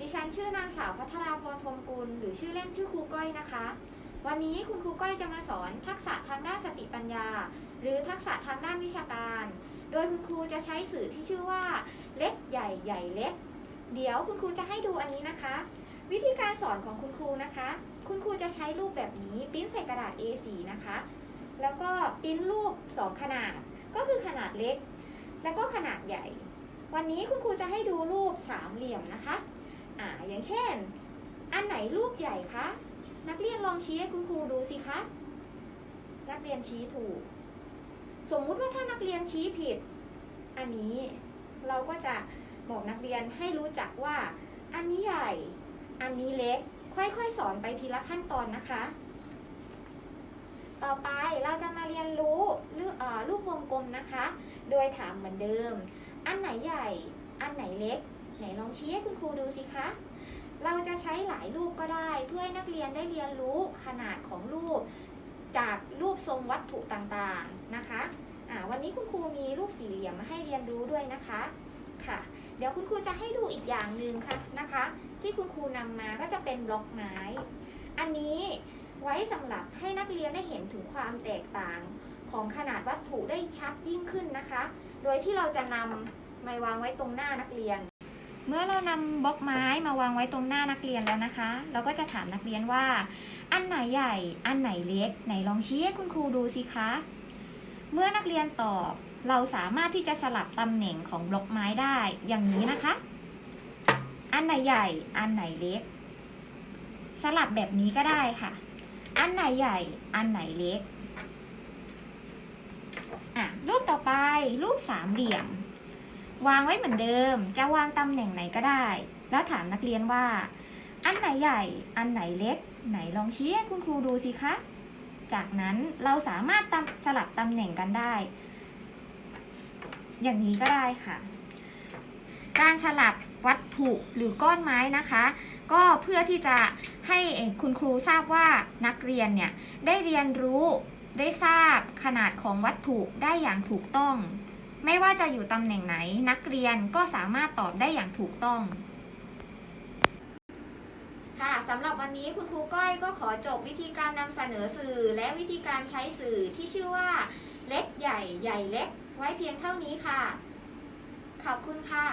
ดิฉันชื่อนางสาวพัทราพนพรมกุล หรือชื่อเล่นชื่อครูก้อยนะคะ วันนี้คุณครูก้อยจะมาสอนทักษะทางด้านสติปัญญา หรือทักษะทางด้านวิชาการ โดยคุณครูจะใช้สื่อที่ชื่อว่า เล็กใหญ่ใหญ่เล็ก เดี๋ยวคุณครูจะให้ดูอันนี้นะคะ วิธีการสอนของคุณครูนะคะ คุณครูจะใช้รูปแบบนี้ปิ้นใส่กระดาษ A4 นะคะ แล้วก็ปิ้นรูป 2 ขนาด ก็คือขนาดเล็ก แล้วก็ขนาดใหญ่ วันนี้คุณครูจะให้ดูรูปสามเหลี่ยมนะคะ อ่าอย่างเช่น อันไหนรูปใหญ่คะ นักเรียนลองชี้ให้คุณครูดูสิคะ นักเรียนชี้ถูก สมมุติว่าถ้านักเรียนชี้ผิด อันนี้เราก็จะบอกนักเรียนให้รู้จักว่า อันนี้ใหญ่ อันนี้เล็ก ค่อยๆ สอนไปทีละขั้นตอนนะคะ ต่อไปเราจะมาเรียนรู้รูปเอ่อรูปวงกลมนะคะ โดยถามเหมือนเดิม อันไหนใหญ่ อันไหนเล็ก ไหนลองชี้ให้คุณครูดูสิคะ เราจะใช้หลายรูปก็ได้ เพื่อให้นักเรียนได้เรียนรู้ขนาดของรูป จากรูปทรงวัตถุต่างๆนะคะวันนี้คุณครูมีรูปสี่เหลี่ยมมาให้เรียนรู้ด้วยนะคะค่ะ เดี๋ยวคุณครูจะให้ดูอีกอย่างหนึ่งค่ะนะคะ ที่คุณครูนำมาก็จะเป็นบล็อกไม้ อันนี้ไว้สำหรับให้นักเรียนได้เห็นถึงความแตกต่างของขนาดวัตถุได้ชัดยิ่งขึ้นนะคะ โดยที่เราจะนำมาวางไว้ตรงหน้านักเรียน เมื่อเรานำบล็อกไม้มาวางไว้ตรงหน้านักเรียนแล้วนะคะ เราก็จะถามนักเรียนว่า อันไหนใหญ่ อันไหนเล็ก ไหนลองชี้ให้คุณครูดูสิคะ เมื่อนักเรียนตอบ เราสามารถที่จะสลับตำแหน่งของบล็อกไม้ได้อย่างนี้นะคะ อันไหนใหญ่ อันไหนเล็ก สลับแบบนี้ก็ได้ค่ะ อันไหนใหญ่ อันไหนเล็กอะรูปต่อไปรูปสามเหลี่ยม วางไว้เหมือนเดิม จะวางตำแหน่งไหนก็ได้ แล้วถามนักเรียนว่า อันไหนใหญ่ อันไหนเล็ก ไหนลองชี้ให้คุณครูดูสิคะ จากนั้นเราสามารถสลับตำแหน่งกันได้ อย่างนี้ก็ได้ค่ะ การสลับวัตถุหรือก้อนไม้นะคะ ก็เพื่อที่จะให้คุณครูทราบว่านักเรียนเนี่ยได้เรียนรู้ได้ทราบขนาดของวัตถุได้อย่างถูกต้อง ไม่ว่าจะอยู่ตำแหน่งไหนนักเรียนก็สามารถตอบได้อย่างถูกต้อง ค่ะสำหรับวันนี้คุณครูก้อยก็ขอจบวิธีการนำเสนอสื่อ และวิธีการใช้สื่อที่ชื่อว่า เล็กใหญ่ใหญ่เล็ก ไว้เพียงเท่านี้ค่ะ ขอบคุณค่ะ